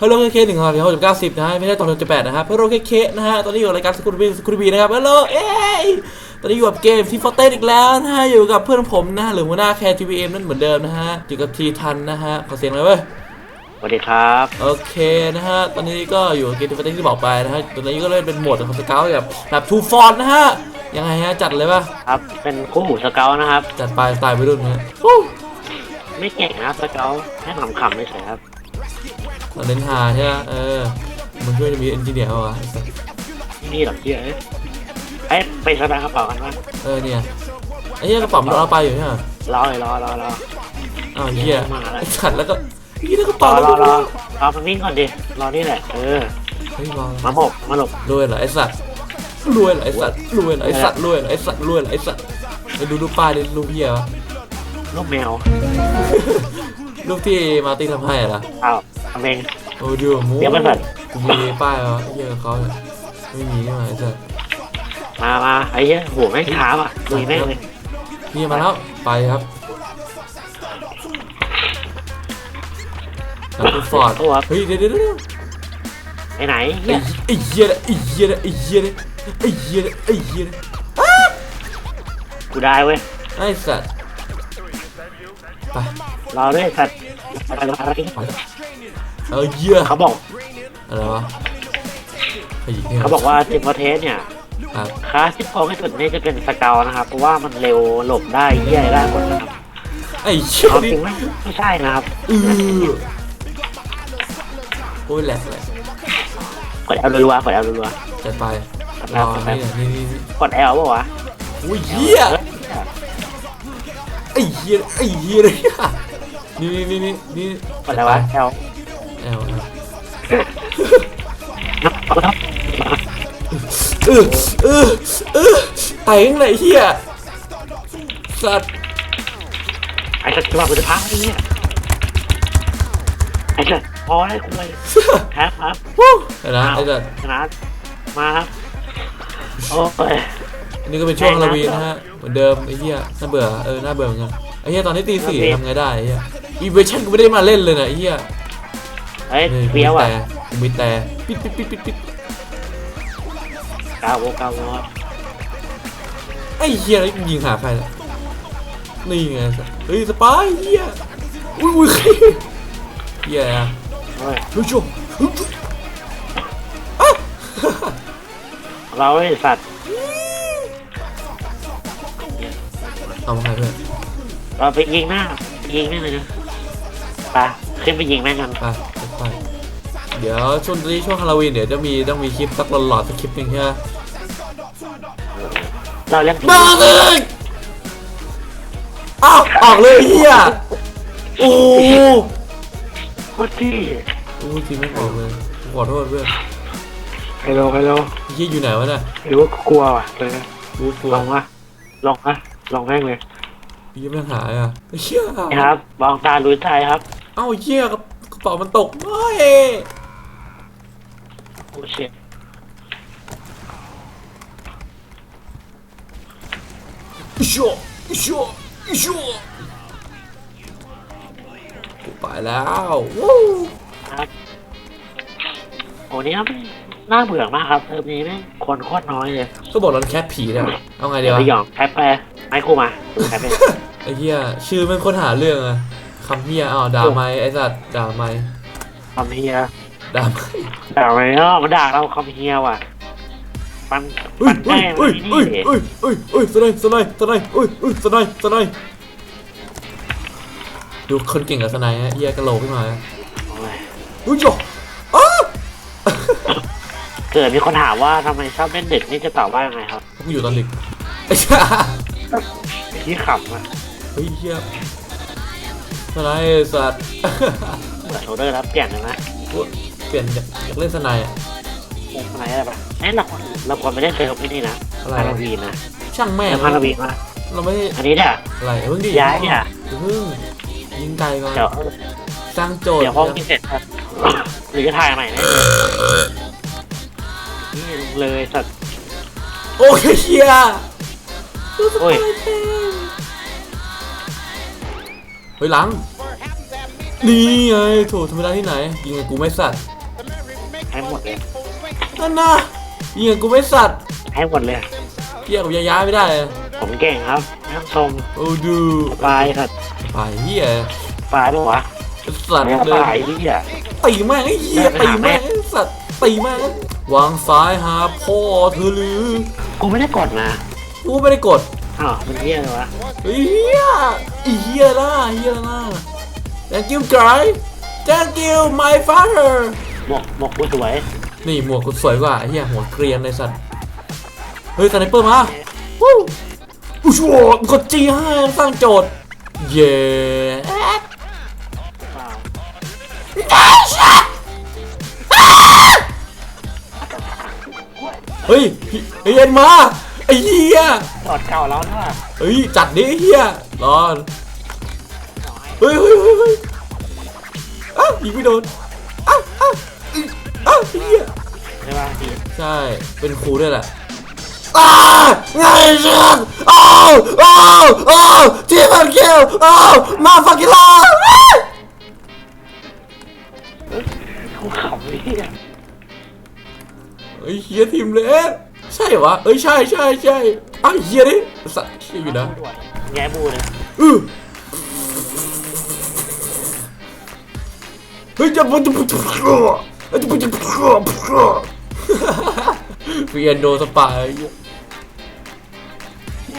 ฮัลโหลเคหนึ่งครับหกจุดเก้าสิบนะฮะไม่ใช่ตอนหกจุดแปดนะครับฮัลโหลเคนะฮะตอนนี้อยู่รายการสกุลบีสกุลบีนะครับฮัลโหลเอ้ยตอนนี้อยู่กับเกมทีฟอร์เตอีกแล้วนะฮะอยู่กับเพื่อนผมนะฮะหรือหัวหน้าแคร์ทีวีเอ็มนั่นเหมือนเดิมนะฮะอยู่กับทีทันนะฮะขอเสียงเลยเว้ยสวัสดีครับโอเคนะฮะตอนนี้ก็อยู่กับเกมที่ที่บอกไปนะฮะตอนนี้ก็เล่นเป็นโหมดของสเกลแบบแบบทูฟอนนะฮะยังไงฮะจัดเลยป่ะครับเป็นคู่หูสเกลนะครับจัดไปสไตล์วัยรุ่นนะฮะฮู้ไม่เก่งนะสเกลแค่ขำๆไม่ใช่ครับ เราเน้นหาใช่ไหมเออมันช่วยจะมีเอนจิเนียร์วะนี่หรอกเชี่ยเอ้ยเอ้ยไปสบายกระเป๋ากันว่าเออเนี่ยไอ้เหี้ยกระเป๋ามันเอาไปอยู่ใช่ไหมรอเลยรอรอรออ้าวเหี้ยมาแล้วไอ้สัตว์แล้วก็เหี้ยแล้วกระรเป๋าอแล้วรอก็รอรอมันวิ่งก่อนดิรอนี่แหละเออเฮ้ยรอมาหมกมาหลบรวยเหรอไอ้สัตว์รวยเหรอไอ้สัตว์รวยเหรอไอ้สัตว์รวยเหรอไอ้สัตว์รวยเหรอไอ้สัตว์ไปดูรูปป้ายดิรูปเหี้ยวะลูกแมวรูปที่มาร์ตี้ทำให้เหรออ้าว ทำเอง โอ้ดูมูเดี๋ยวมันก่อนกูมีป้ายวะเหี้ยเขาเนี่ยไม่มีใช่ไหมไอ้สัสมามาไอ้เหี้ยโหัวแม่งช้าว่ะลุยแม่งเลยนี่มาแล้วไปครับแล้วคุณฟอร์ดตัวเฮ้ยเดี๋ยวเดี๋ยวเดี๋ยว ไปไหนไอ้เหี้ย ไอ้เหี้ยไอ้เหี้ยไอ้เหี้ยไอ้เหี้ยไอ้เหี้ยกูได้เว้ย ไอ้สัตว์ไปรอด้วยสัตว์อะไรวะอะไร ไป เออเหี้ยเขาบอกอะไรวะไอ้เหี้ยเขาบอกว่าทีมพอเทสเนี่ยครับคลาสที่พอที่สุดนี่จะเป็นสเกลนะครับเพราะว่ามันเร็วหลบได้เหี้ยได้หมดนะครับไอ้เหี้ยเอาจนี่ริงไหมไม่ใช่นะครับเออโอ้ยแหลกแหลกกดแอลรัวๆกดแอลรัวจัดไปๆกดรแออลกดแอนี่ลนี่นี่นี่กดแอลป่าวะอุ้ยเหี้ยไอ้เหี้ยไอ้เหี้ยเลยอะนี่นี่นี่นี่นี่กดอะไรวะแอล แอลแอลกดแล้วเออเออเออไต่ข้างไหนเหี้ยสัตว์ไอ้สัตว์จะมาคุณจะพักไอ้เนี่ยไอ้สัตว์พอได้คุยครับครับวู้เห็นนะไอ้สัตว์ชนะมาครับโอ้ยอันนี้ก็เป็นช่วงฮาโลวีนนะฮะเหมือนเดิมไอ้เหี้ยน่าเบื่อเออน่าเบื่อเหมือนกันไอ้เหี้ยตอนนี้ตีสี่ทำไงได้ไอ้เหี้ยอีเวชั่นกูไม่ได้มาเล่นเลยนะไอ้เหี้ย เฮ้ยนี่เฟี้ยวอะกูมีแต่ปิดปิดปิดปิดปิดกาวโวกาวโวไอ้เหี้ยแล้วยิงหาใครล่ะนี่ไงสัตว์เฮ้ยสปายเหี้ยอุ้ยอุ้ยเหี้ยอะเฮ้ยเฮ้ยโจ้เฮ้ยโจ้เราไอ้สัตว์เอามาใครเพื่อนเราไปยิงหน้ายิงแม่งเลยนะไปขึ้นไปยิงแม่งกันไปไป เดี๋ยวช่วงนี้ช่วงฮาโลวีนเดี๋ยวจะมีต้องมีคลิปสักหลอดๆสักคลิปหนึ่งใช่ไหมเราเล่นผีมาเลยอ้าวออกเลยเฮียโอ้โคตรที่โอ้จริงไม่ออกเลยขอโทษเพื่อนไฮโลไฮโลเฮียอยู่ไหนวะเนี่ยหรือว่ากลัวว่ะเลยนะกูกลัวลองวะลองวะลองแม่งเลยเฮียไม่หายอะเฮียนะครับมองตาลุยใจครับ เอ้าเฮียกระกระเป๋ามันตกไม่โอ้เชี่ยอิชัวอิชัวอิชัวกูไปแล้ววู้ครับโอ้นี่ครับน่าเบื่อมากครับเทอมนี้แม่งคนโคตรน้อยเลยก็บอกเราแคปผีเนี่ยเอาไงดีวะไปหยองแคปไปไอ้ครูมาดูแคปไปไอ้เหี้ยชื่อมันคนหาเรื่องอะคำเหี้ยอ้าวด่าไม่ไอ้สัตว์ด่าไม่คำเฮีย ด่าไม่ด่าไปเนาะมันด่าเราคำเฮียว่ะมันเฮ้มัยนเฮ้แน่ยมัเฮ้ยนเฮ้ยนี่เฮ้ยเฮ้ยเฮ้ยสไนด์สไนด์สไนด์เฮ้ยเฮ้ยสไนด์สไนด์ดูคนเก่งกับสไนด์ฮะเหี้ยกระโหลกขึ้นมาโอ้ยเฮ้ยจ่ออ้าเกิดมีคนถามว่าทำไมชอบเล่นดึกนี่จะตอบว่ายังไงครับกูอยู่ตอนดึกไอ้เหี้ยที่ขำอะเฮ้ยเหี้ยสไนด์ไอ้สัตว์ เปิดโชเดอร์แล้วเปลี่ยนเลยนะกู เปลี่ยนอยากอยากเล่นสไนด์อะมุมอะไรอะไรปะเอ้ยเราควรเราควรไปเล่นเซิร์ฟที่นี่นะอะไรฮาโลวีนนะช่างแม่งเซิร์ฟฮาโลวีนมาเราไม่ได้อันนี้เนี่ยอะไรเพิ่งดิย้ายเนี่ยเพิ่งยิงไกลก่อนเดี๋ยวสร้างโจทย์เดี๋ยวห้องที่เสร็จครับหรือจะถ่ายใหม่นะนี่เลยสัตว์โอเคเชียร์โอ้ยเฮ้ยหลังนี่ไงโถธรรมดาที่ไหนยิงกับกูไม่สัตว์ ให้หมดเลยนั่นนะยิงกับกูไม่สัตว์ให้หมดเลยเทียบกับยายาไม่ได้เลยผมเก่งครับไม่ต้องชมโอ้ดูปลายสัตว์ไปเฮียปลายปะวะสัตว์ไม่เลปลายยนี่อะตีแม่งไอ้เหี้ยตีแม่งไอ้สัตว์ตีแม่งวางซ้ายหาพ่อเธอหรือกูไม่ได้กดนะกูไม่ได้กดอ้าวมันเฮี้ยเลยวะเฮ้ยเหี้ยไอ้เหี้ยล่ะเหี้ยล่ะ thank you guy thank you my father หมกหมกกูสวยนี่หมวกกูสวยกว่าไอ้เหี้ยหัวเกรียนเลยสัตว์ เฮ้ยสไนเปอร์มาวู้อู้ชัวร์กดจีให้สร้างโจทย์ เย้เปล่าเฮ้ยเฮ้ยเย็นมาไอ้เหี้ยกดเก่าแล้วนะเฮ้ยจัดดิไอ้เหี้ยรอเฮ้ยเฮ้ยเฮ้ยเฮ้ยอ้าวยิงไม่โดนอ้าวอ้าว อีอ้าวเฮียใช่ป่ะพี่ใช่ เป็นครูด้วยแหละอ้าวไงเชียนอ้าวอ้าวอ้าวทีมันเคิวอ้าวมาฟักกิลากูขำเฮี้ยเฮ้ยเฮียทีมเลสใช่เหรอวะเอ้ยใช่ใช่ใช่อ้าวเฮียดิสัตว์เชี่ยอยู่นะแง่บูเลยอือเฮ้ยจะมันจะ มันจะมันจะมันจะเฟียนโดสปายนี่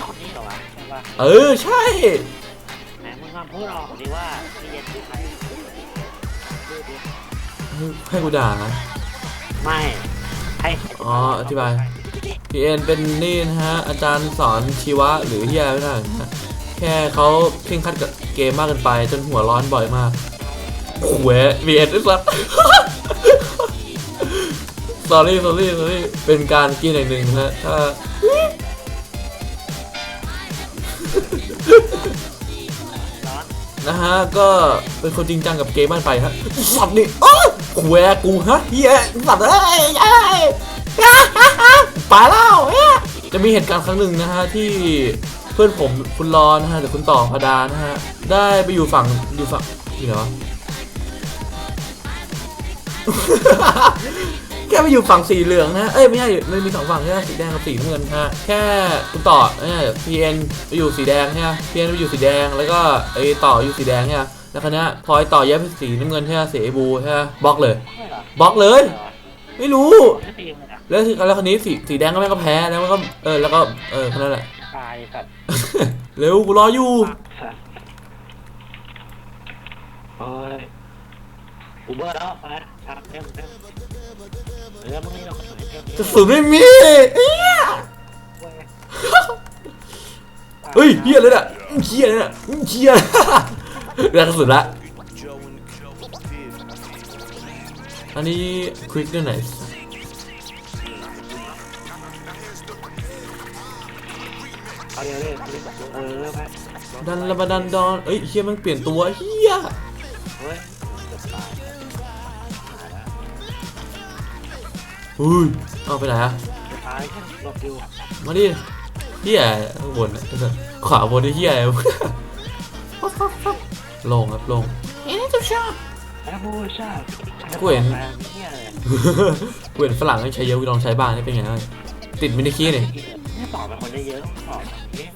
คนนี้เหรอวะใช่ป่ะเออใช่ไหนมึงมาพูดออกดิว่าพี่เย็นคือใครพูดดิให้กูด่านะไม่ให้อ๋ออธิบายพีเอ็นเป็นนี่นะฮะอาจารย์สอนชีวะหรือเฮียไม่ได้นะฮะแค่เขาเคร่งครัดกับเกมมากเกินไป จนหัวร้อนบ่อยมาก โอ้โหพีเอ็นด้วยซ้ำ sorry sorry sorry เป็นการกินอย่างหนึ่งนะฮะถ้าร้อนนะฮะ ก็เป็นคนจริงจังกับเกมมากไปฮะสัตว์นี่โอ้ยแหวะกูฮะเฮียสัตว์เอ้ยเอ้ยไปแล้วเอ้ยจะมีเหตุการณ์ครั้งหนึ่งนะฮะ ที่เพื่อนผมคุณรอนะฮะหรือคุณต่อพดานะฮะ ได้ไปอยู่ฝั่งอยู่ฝั่งที่ไหนวะ แค่ไปอยู่ฝั่งสีเหลืองนะ เอ้ยไม่ใช่มันมีสองฝั่งใช่ไหมสีแดงกับสีน้ำเงินฮะ แค่คุณต่อเนี่ยพีเอ็นไปอยู่สีแดงใช่ไหมพีเอ็นไปอยู่สีแดง แล้วก็ไอ้ต่ออยู่สีแดงใช่ไหมแล้วคราวเนี้ยพอไอ้ต่อแยกเป็นสีน้ำเงินใช่ไหมสีไอ้บูใช่ไหมบล็อกเลย ไม่เหรอบล็อกเลย ไม่รู้ ไม่ตีมึงอะแล้วทีแล้วคราวนี้สีสีแดงก็แม่งก็แพ้ แล้วมันก็เออแล้วก็เออแค่นั้นแหละ ตายสัตว์เร็วกูรออยู่ สัตว์โอ้ยอูเบอร์แล้วไป ทำเต็มเต็มเออมึงนี่เราก็ถ่ายเต็มกระสุนไม่มีเอี้ยเฮ้ยเฮียเลยน่ะเฮียเลยน่ะเฮียแล้วกระสุนละอันนี้ควิกด้วยไหนเอาเดี๋ยวเลยเออไปดันละบาดันดอนเอ้ยเฮียมันเปลี่ยนตัวเฮียเฮ้ย อุ้ยเอาไปไหนอะตายแค่หลบอยู่มาดิเฮียข้างบนอะขวาบนนี่เฮียอะไรวะลงครับลงแล้วผู้ชาติกูเห็นแรงเนี่ยเลยกูเห็นฝรั่งให้ใช้เยอะกูลองใช้บ้างนี่เป็นไงบ้างติดมินิคีนี่นี่ตอบเป็นคนได้เยอะต้องตอบแบบนี้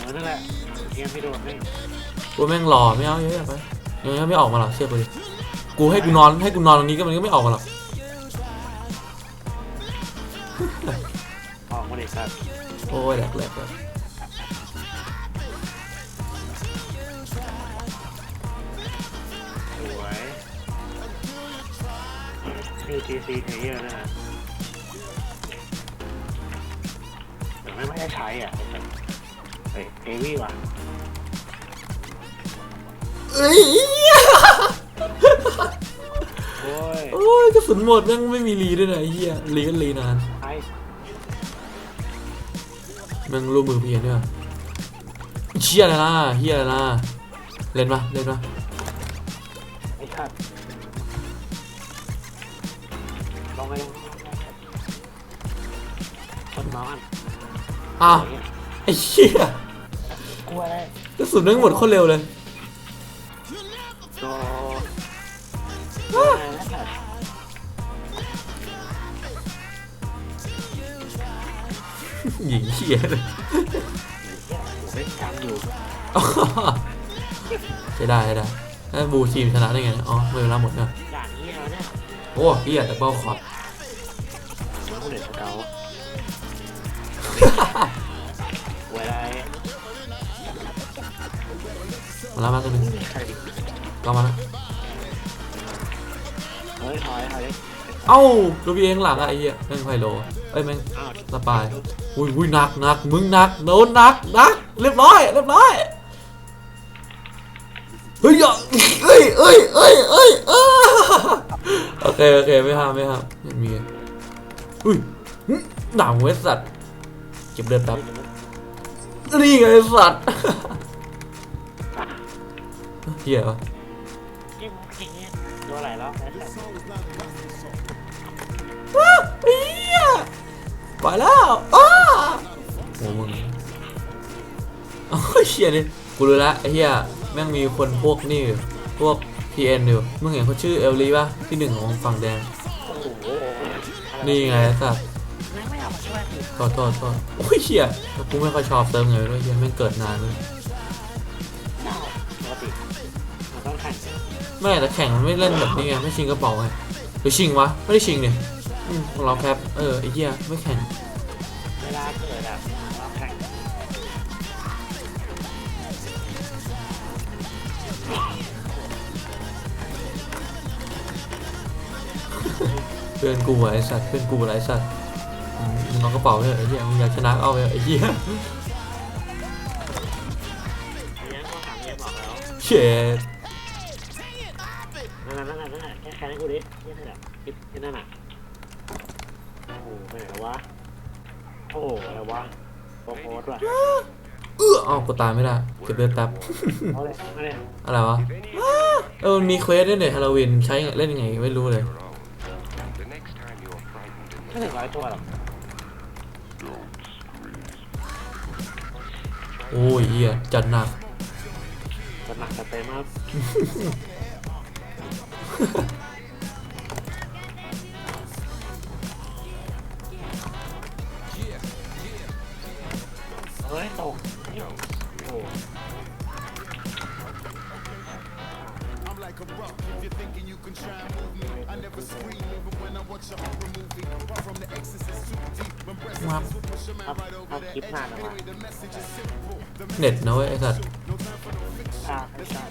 เออนั่นแหละเกมไม่โดนไม่กูแม่งรอไม่เอาเยอะไปยังไม่ออกมาหรอกเชื่อกูดิ กูให้กูนอนให้กูนอนตรงนี้ก็มันก็ไม่ออกมาหรอกออกมาเลยครับโอ้ยแหลกแหลกแหลกสวยนี่ GC เพลเยอร์นะฮะแต่ไม่ไม่ได้ใช้อะเฮ้ยเฮวี่ว่ะเอ้ย โอ้ยโอ้ยกระสุนหมดแม่งไม่มีรีด้วยนะไอ้เหี้ยรีก็รีนานไอ้แม่งรูปมือเพียนด้วยเชี่ยอะไรนะเฮียอะไรนะเล่นปะเล่นปะไอ้สัตว์ลองไปลองคนนอนอ้าวไอ้เหี้ยกลัวเลยกระสุนนึงหมดโคตรเร็วเลย หญิงเขี้ยเลยผมไม่จำอยู่ใช้ได้ใช้ได้ถ้าบูทีมชนะได้ไงเนี่ยอ๋อเวลาหมดเนี่ยด่านนี้แล้วเนี่ยโอ้เฮียแต่เป้าขอดแล้วคนอื่นเขาเวลามาแล้วมาตัวหนึงใครดิก็มาแล้วเฮ้ยถอยถอยเอ้าตัวพีเองหลังอะไอ้เหี้ยแม่งไฟโลเอ้ยแม่งอ้าวสปาย อุ้ยอุ้ยหนักหนักมึงหนักโดนหนักหนักเรียบร้อยเรียบร้อยเฮ้ยอย่าเอ้ยเอ้ยเอ้ยเอ้ยอ้าโอเคโอเคไม่ห้ามไม่ห้ามไม่มีอุ้ยหึหนาวเวสสัตว์เก็บเลือดแป๊บนี่ไงไอ้สัตว์เหี้ยวะนี่มึงจริงเนี่ยตัวอะไรแล้วไอ้สัตว์เฮียไปแล้วอ้า โอ้มึงโอ้ยเฮียนี่กูรู้ละไอ้เฮียแม่งมีคนพวกนี่อยู่พวก PN อยู่มึงเห็นเขาชื่อเอลลีป่ะที่หนึ่งของฝั่งแดงโอ้โหนี่ไงไอ้สัตว์ไม่ไม่เอามาช่วยกูโทษโทษโทษโอ้ยเฮียแต่กูไม่ค่อยชอบเติมไงด้วยเฮียแม่งเกิดนานเลยได้ปกติมันต้องแข่งกันแม่แต่แข่งมันไม่เล่นแบบนี้ไงไม่ชิงกระเป๋าไงหรือชิงวะ ไม่ได้ชิงเนี่ยอืมของเราแคปเออไอ้เฮียไม่แข่ง เพื่อนกูอะไอ้สัตว์เพื่อนกูอะไอ้สัตว์อืมมึงเอากระเป๋าเถอะไอ้เหี้ยมึงอยากชนะเอาไปเถอะไอ้เหี้ยเลี้ยงก็ถามเลี้ยงบอกแล้วเช็ดนั่นน่ะนั่นน่ะนั่นน่ะแค่แค่ให้กูดินี่นั่นแหละคิดที่นั่นน่ะโอ้โหไปไหนวะโอ้โหอะไรวะโป๊ะโป๊ะว่ะเอออ้าวกูตายไม่ได้เก็บเลือดแป๊บเอาเลยเอาเลยอะไรวะเออมันมีเควสด้วยเนี่ยฮาโลวีนใช้เล่นยังไงไม่รู้เลย ไม่ถึงร้อยตัวหรอกโอ้ยเหี้ยจัดหนัก จะหนักจะเต็มมากเฮ้ยตกโอ้ I'm like a rock. If you're thinking you can try and move me, I never scream even when I watch a horror When breast วับ will push a man ครับ right ครั over บ the คลิป edge. นานแล้ววะ Anyway, the message is simple. The เน็ตนะเว้ยไอ้สัตว์อ่าไม่ใช่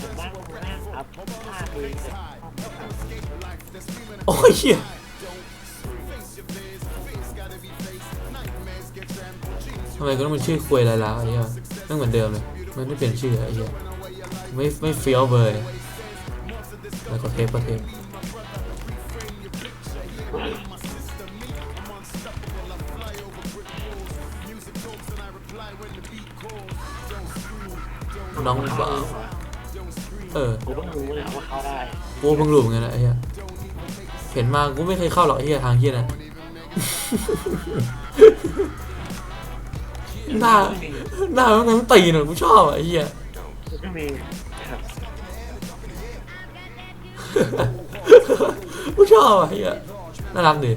ผมว่าผมนะครับห้าทีเสร็จโอ้ยเหี้ยทำไมก็ต้องเป็นชื่อควยลายล้าไอ้เหี้ยไม่งเหมือนเดิมเลยมันไม่เปลี่ยนชื่อไอ้เหี้ยไม่ไม่เฟี้ยวเลยแล้วก็เทปก็เทป น้องบ่าวเออกูเพิ่งรู้เลยว่าเข้าได้กูเพิ่งรู้เหมือนกันนะไอ้เหี้ยเห็นมากูไม่เคยเข้าหรอกไอ้เหี้ยทางเหี้ยนะหน้าหน้ามันทั้งตีนอะกูชอบอะไอ้เหี้ยไม่มีครับกูชอบอะไอ้เหี้ยน่ารักดิ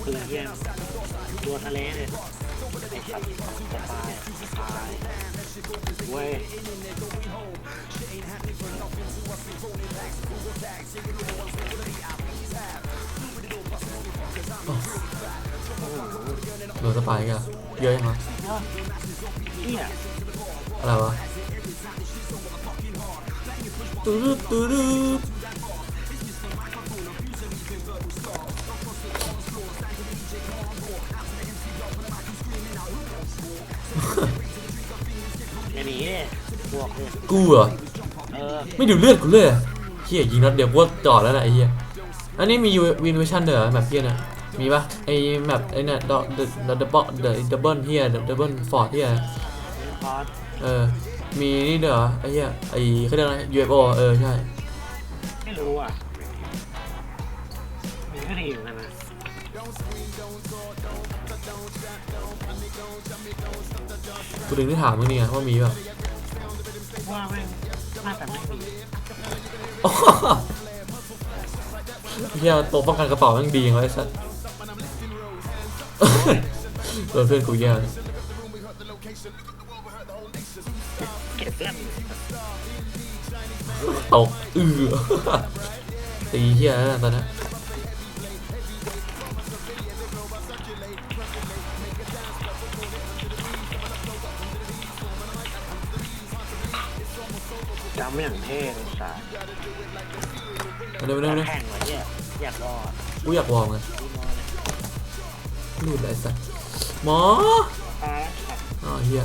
ไม่ผมว่าคือเยี่ยมตัวทะเลเนี่ยไอ้สัตว์จะตายตายเว้ยโดนสปายกันเยอะยังวะเนี่ยอะไรวะตูดตูดอ ย่าหนีเนี่ยบวกเนี่ยกูเหรอ เออไม่ดูเลือดกูเลยอะเฮียยิงนัดเดียวกูว่าจอดแล้วนะไอ้เฮียอันนี้มีวินเวชั่นเด้อแบบเฮียนะมีปะไอ้แมปไอ้เนี่ย the the the double the double เฮีย the double fort เฮียคอร์สเออ มีนี่เด้อไอ้เฮียไอ้เขาเรียกอะไร UFO เออใช่ ไม่รู้อะมันก็ดีเหมือนกันนะ กูถึงได้ถามมึงเนี่ยว่ามีป่ะว่าแม่งน่าจะไม่มีเฮียตัวป้องกันกระเป๋าแม่งดีอย่างไรสัสโดนเพื่อนกูแย่เลยเก็บเพื่อนตกอือตีเฮียแล้วนะตอนนี้จำไม่อย่างเท่เลยสามาเร็วมาเร็วมาเร็วแข่งเหรอเนี่ยอยากรอดกูอยากวอร์มไงดีมอเลยรูดอะไรสัสหมอตายแล้วสัตว์อ๋อเฮีย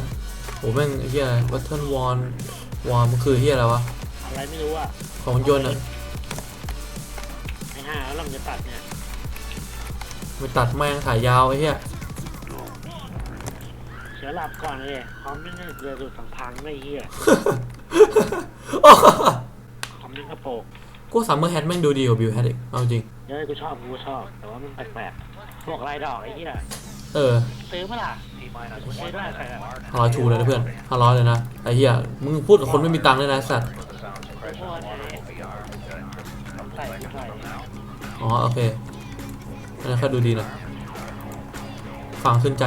โหแม่งไอ้เฮียวัตเทิลวอนวอร์มมันคือเฮียอะไรวะ อะไรไม่รู้อะของยนต์อะไอ้ห่าแล้วเราจะตัดเนี่ยไปตัดแม่งถ่ายยาวไอ้เฮียเสือหลับก่อนเลยคอมไม่ได้เรือดูดพังๆไม่เหี้ย คอมนี่กระโปรงกูซัมเมอร์แฮทแม่งดูดีกว่าบิวแฮทอีกเอาจริงเดี๋ยวกูชอบกูชอบ แต่ว่ามันแปลกๆพวกลายดอกไอ้เหี้ยเออซื้อเมื่อไหร่ซื้อด้วยใส่แบบห้าร้อยทูเลยนะเพื่อนห้าร้อยเลยนะไอ้เหี้ยมึงพูดกับคนไม่มีตังค์เลยนะไอ้สัตว์พวกไอ้ใส่กูใส่อ๋อโอเคอันนั้นค่อยดูดีหนะฟังขึ้นใจ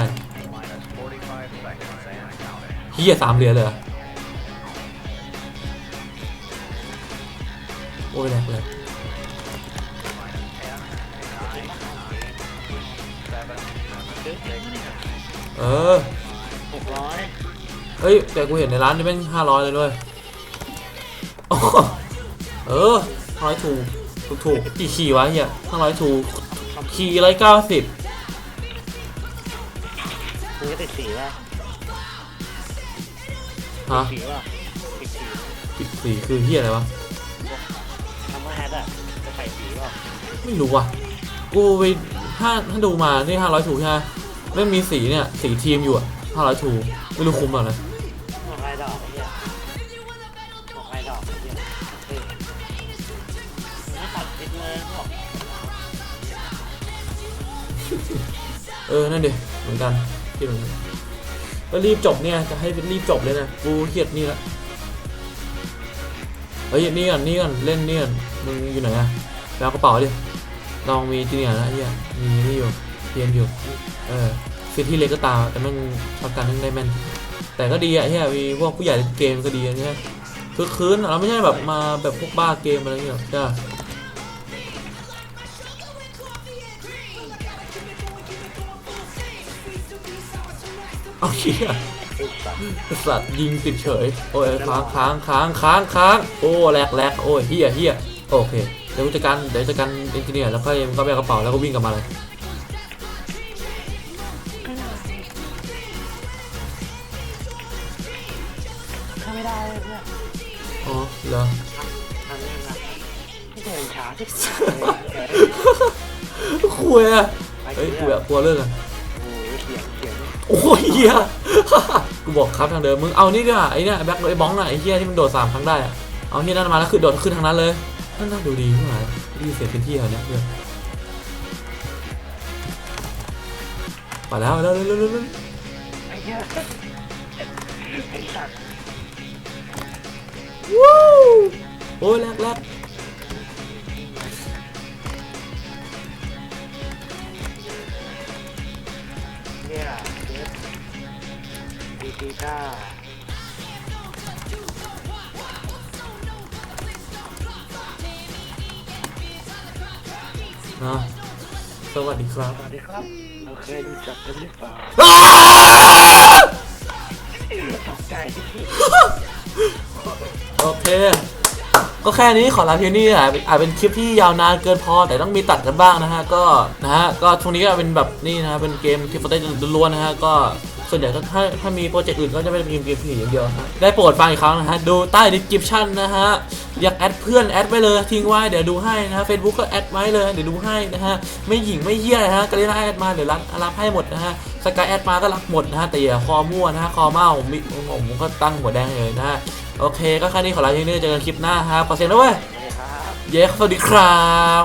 เฮียสามเหรียญเลยเหรอ โอ้ยแหลกเลยซื้อเองเนี่ยเออหกร้อยเฮ้ยแต่กูเห็นในร้านนี่เป็นห้าร้อยเลยด้วยอ๋อเออห้าร้อยถูกถูกถูกกี่ขี่วะเฮียห้าร้อยถูกขี่ร้อยเก้าสิบมึงก็ติดสีป่ะฮะสีป่ะติดสีสิบสี่คือเฮียอะไรวะ ทำมาแฮทอะจะใส่สีป่ะไม่รู้ว่ะ กูไปถ้าถ้าดูมา นี่ห้าร้อยถูกใช่ไหมไม่มีสีเนี่ย สีทีมอยู่อะห้าร้อยถูกไม่รู้คุ้มเปล่านะพวกลายดอกไอ้เหี้ยพวกลายดอกไอ้เหี้ยเฮ้ยมึงไม่ตัดติดเลยบอกเออ นั่นดิเหมือนกันคิดเหมือนกันก็รีบจบเนี่ย จะให้รีบจบเลยนะ กูเครียดนี่ละ เฮ้ย นี่ก่อนนี่ก่อนเล่นนี่ก่อน มึงอยู่ไหนอะไปเอากระเป๋าดิลองมีจีเนียร์นะเฮียมีนี่อยู่เทียนอยู่ เออซิที่เล็กก็ตาม แต่มันช็อตการนึงได้แม่น แต่ก็ดีอะเฮียมีพวกผู้ใหญ่เกมก็ดีอะเนี่ยคือคืนเราไม่ใช่แบบมาแบบพวกบ้าเกมอะไรเงี้ยหรอกใช่ปะเอาเฮียไอ้สัตว์สัตว์ยิงติดเฉย โอ้ยค้างค้างค้างค้างค้างโอ้แหลกแหลกโอ้ยเฮียเฮีย โอเค เดี๋ยวกูจัดการเดี๋ยวจัดการเอนจิเนียร์แล้วก็ยังก็ไปเอากระเป๋าแล้วก็วิ่งกลับมาเลยถ้าไม่ได้เลยเพื่อนอ๋อเหรอทำยังไงไม่เดินช้าที่สุดคุยอะไปเฮ้ยเถกูอะแบบกลัวเลิกอะโอ้โหเขียนเขียนโอ้ยเฮียกูบอกครับทางเดิมมึงเอานี่ดีกว่าไอ้เนี่ยแบ็คไอ้บ้องน่ะไอ้เฮียที่มันโดดสามครั้งได้อะเอาเฮียนั่นมาแล้วคือโดดขึ้นทางนั้นเลย นั่นน่าดูดีขึ้นมาดีเสียพื้นที่เรอเนี่ยเพื่อนไปแล้วไปแล้วเร็วเร็วเร็วเร็วไอ้เหี้ยไอ้สัตว์วู้โอ้ยแรกแรกเนี่ยเด็ดดีดีก้า นะสวัสดีครับ สวัสดีครับเราเคยรู้จักกันหรือเปล่าตกใจโอเค ก็แค่นี้ขอลาเพียงนี้อะอาจเป็นคลิปที่ยาวนานเกินพอแต่ต้องมีตัดกันบ้างนะฮะ ก็นะฮะ ก็ช่วงนี้ก็เป็นแบบนี่นะฮะ เป็นเกมที่ฟอร์เต้ล้วนๆนะฮะ ก็โอเค ส่วนใหญ่ก็ถ้าถ้ามีโปรเจกต์อื่นก็จะไม่ได้พิมพ์เกมผีอย่างเดียวฮะได้โปรดฟังอีกครั้งนะฮะ ดูใต้ดีสคริปชั่นนะฮะ อยากแอดเพื่อนแอดไว้เลยทิ้งไว้เดี๋ยวดูให้นะฮะเฟซบุ๊กก็แอดไว้เลยเดี๋ยวดูให้นะฮะ ไม่หญิงไม่เหี้ยนะฮะกรุณาแอดมาเดี๋ยวรับรับให้หมดนะฮะสกายแอดมาก็รับหมดนะฮะแต่อย่าคอมั่วนะฮะคอเมาผมมิผมก็ตั้งหัวแดงเลยนะฮะโอเค ก็แค่นี้ขอลาที่นี่เจอกันคลิปหน้าครับขอเสียงด้วยเว้ยนะครับเย้สวัสดีครับ